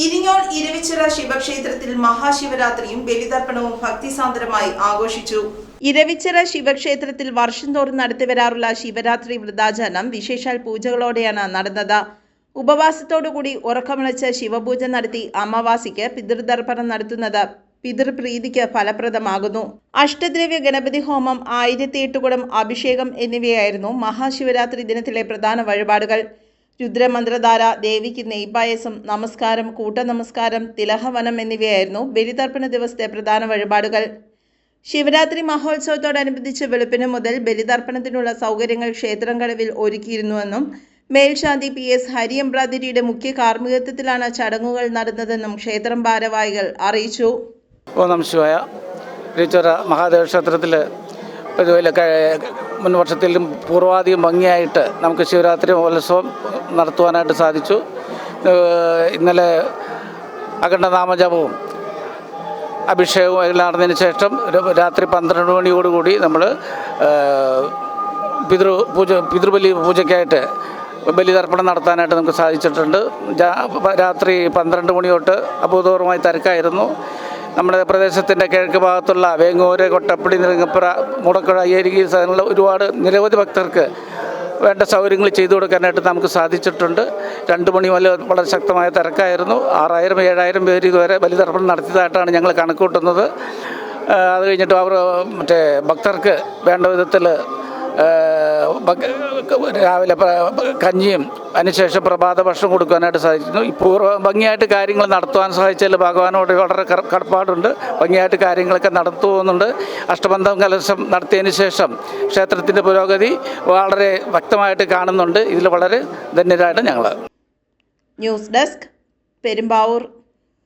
ഇരിങ്ങോൾ ഇരവിച്ചിറ ശിവക്ഷേത്രത്തിൽ മഹാശിവരാത്രിയും ബലിതർപ്പണവും ഭക്തിസാന്ദ്രമായി ആഘോഷിച്ചു. ഇരവിച്ചിറ ശിവക്ഷേത്രത്തിൽ വർഷം തോറും നടത്തിവരാറുള്ള ശിവരാത്രി വൃതാചരണം വിശേഷാൽ പൂജകളോടെയാണ് നടന്നത്. ഉപവാസത്തോടുകൂടി ഉറക്കമിളച്ച് ശിവപൂജ നടത്തി അമാവാസിക്ക് പിതൃതർപ്പണം നടത്തുന്നത് പിതൃപ്രീതിക്ക് ഫലപ്രദമാകുന്നു. അഷ്ടദ്രവ്യ ഗണപതി ഹോമം ആയിരത്തി എട്ടുകുടം അഭിഷേകം എന്നിവയായിരുന്നു മഹാശിവരാത്രി ദിനത്തിലെ പ്രധാന വഴിപാടുകൾ. രുദ്രമന്ത്രധാര ദേവിക്ക് നെയ്പായസം നമസ്കാരം കൂട്ടനമസ്കാരം തിലഹവനം എന്നിവയായിരുന്നു ബലിതർപ്പണ ദിവസത്തെ പ്രധാന വഴിപാടുകൾ. ശിവരാത്രി മഹോത്സവത്തോടനുബന്ധിച്ച് വെളുപ്പിന് മുതൽ ബലിതർപ്പണത്തിനുള്ള സൗകര്യങ്ങൾ ക്ഷേത്രം കടവിൽ ഒരുക്കിയിരുന്നുവെന്നും മേൽശാന്തി പി എസ് ഹരിയമ്പ്രാതിരിയുടെ മുഖ്യ കാർമ്മികത്വത്തിലാണ് ചടങ്ങുകൾ നടന്നതെന്നും ക്ഷേത്രം ഭാരവാഹികൾ അറിയിച്ചു. ഓ നമ ശിവായ. തിരുച്ചോര മഹാദേവ ക്ഷേത്രത്തിൽ വർഷത്തിലും പൂർവാധികം ഭംഗിയായിട്ട് നമുക്ക് ശിവരാത്രി മഹോത്സവം നടത്തുവാനായിട്ട് സാധിച്ചു. ഇന്നലെ ഇന്നലെ അഖണ്ഡനാമജപവും അഭിഷേകവും എല്ലാം നടന്നതിന് ശേഷം രാത്രി പന്ത്രണ്ട് മണിയോടുകൂടി നമ്മൾ പിതൃ പൂജ പിതൃബലി പൂജയ്ക്കായിട്ട് ബലിതർപ്പണം നടത്താനായിട്ട് നമുക്ക് സാധിച്ചിട്ടുണ്ട്. രാത്രി പന്ത്രണ്ട് മണി തൊട്ട് അഭൂതപൂർവമായി തിരക്കായിരുന്നു. നമ്മുടെ പ്രദേശത്തിന്റെ കിഴക്ക് ഭാഗത്തുള്ള വേങ്ങൂര് കൊട്ടപ്പടി നിരങ്ങപ്പുറ മുടക്കുഴ അയ്യരികി സ്ഥലങ്ങളിൽ ഒരുപാട് നിരവധി ഭക്തർക്ക് വേണ്ട സൗകര്യങ്ങൾ ചെയ്തു കൊടുക്കാനായിട്ട് നമുക്ക് സാധിച്ചിട്ടുണ്ട്. രണ്ട് മണി മുതൽ വളരെ ശക്തമായ തിരക്കായിരുന്നു. ആറായിരം ഏഴായിരം പേര് ഇതുവരെ ബലിതർപ്പണം നടത്തിയതായിട്ടാണ് ഞങ്ങൾ കണക്കൂട്ടുന്നത് അത് കഴിഞ്ഞിട്ട് അവർ മറ്റേ ഭക്തർക്ക് വേണ്ട വിധത്തിൽ രാവിലെ കഞ്ഞിയും അതിനുശേഷം പ്രഭാത ഭക്ഷണം കൊടുക്കാനായിട്ട് സാധിക്കുന്നു പൂർവ ഭംഗിയായിട്ട് കാര്യങ്ങൾ നടത്തുവാൻ സാധിച്ചാൽ ഭഗവാനോട് വളരെ കട- കടപ്പാടുണ്ട്. ഭംഗിയായിട്ട് കാര്യങ്ങളൊക്കെ നടത്തു പോകുന്നുണ്ട്. അഷ്ടബന്ധം കലശം നടത്തിയതിന് ശേഷം ക്ഷേത്രത്തിന്റെ പുരോഗതി വളരെ വ്യക്തമായിട്ട് കാണുന്നുണ്ട്. ഇതിൽ വളരെ ധന്യരായിട്ട് ഞങ്ങൾ. News desk Perumbavoor.